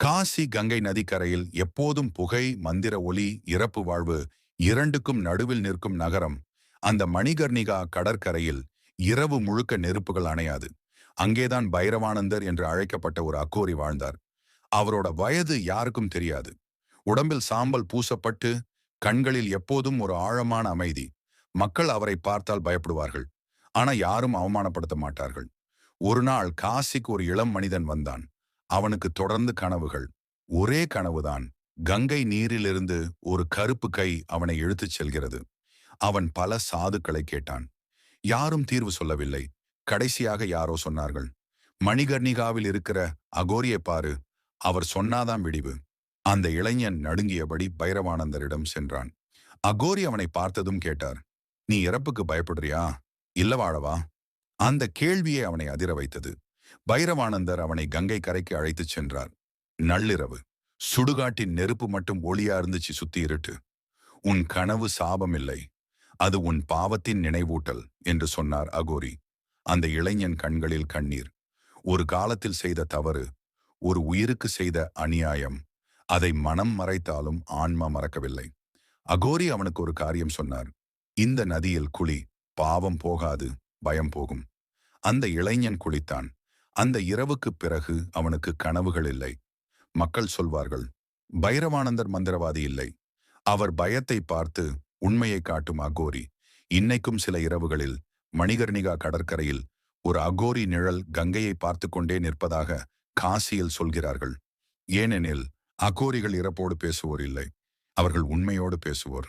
காசி கங்கை நதிக்கரையில் எப்போதும் புகை மந்திர ஒளி இறப்பு வாழ்வு இரண்டுக்கும் நடுவில் நிற்கும் நகரம். அந்த மணிகர்ணிகா கடற்கரையில் இரவு முழுக்க நெருப்புகள் அணையாது. அங்கேதான் பைரவானந்தர் என்று அழைக்கப்பட்ட ஒரு அக்கோரி வாழ்ந்தார். அவரோட வயது யாருக்கும் தெரியாது. உடம்பில் சாம்பல் பூசப்பட்டு கண்களில் எப்போதும் ஒரு ஆழமான அமைதி. மக்கள் அவரை பார்த்தால் பயப்படுவார்கள். ஆனா யாரும் அவமானப்படுத்த மாட்டார்கள். ஒரு நாள் காசிக்கு ஒரு இளம் மனிதன் வந்தான். அவனுக்கு தொடர்ந்து கனவுகள். ஒரே கனவுதான். கங்கை நீரிலிருந்து ஒரு கருப்பு கை அவனை இழுத்துச் செல்கிறது. அவன் பல சாதுக்களை கேட்டான். யாரும் தீர்வு சொல்லவில்லை. கடைசியாக யாரோ சொன்னார்கள். மணிகர்ணிகாவில் இருக்கிற அகோரியை பாரு. அவர் சொன்னாதான் விடிவு. அந்த இளைஞன் நடுங்கியபடி பைரவானந்தரிடம் சென்றான். அகோரி அவனை பார்த்ததும் கேட்டார். நீ இறப்புக்கு பயப்படுறியா? இல்ல வாழவா? அந்த கேள்வியே அவனை அதிர வைத்தது. பைரவானந்தர் அவனை கங்கை கரைக்கு அழைத்துச் சென்றார். நள்ளிரவு. சுடுகாட்டின் நெருப்பு மட்டும் ஒளியா இருந்துச்சு சுத்தி இருட்டு. உன் கனவு சாபம் இல்லை அது உன் பாவத்தின் நினைவூட்டல் என்று சொன்னார் அகோரி. அந்த இளைஞன் கண்களில் கண்ணீர். ஒரு காலத்தில் செய்த தவறு ஒரு உயிருக்கு செய்த அநியாயம் அதை மனம் மறைத்தாலும் ஆன்மா மறக்கவில்லை. அகோரி அவனுக்கு ஒரு காரியம் சொன்னார். இந்த நதியில் குழி பாவம் போகாது பயம் போகும். அந்த இளைஞன் குளித்தான். அந்த இரவுக்குப் பிறகு அவனுக்கு கனவுகள் இல்லை. மக்கள் சொல்வார்கள் பைரவானந்தர் மந்திரவாதி இல்லை. அவர் பயத்தை பார்த்து உண்மையை காட்டும் அகோரி. இன்னைக்கும் சில இரவுகளில் மணிகர்ணிகா கடற்கரையில் ஒரு அகோரி நிழல் கங்கையை பார்த்து கொண்டே நிற்பதாக காசியில் சொல்கிறார்கள். ஏனெனில் அகோரிகள் இறப்போடு பேசுவோர் இல்லை. அவர்கள் உண்மையோடு பேசுவோர்.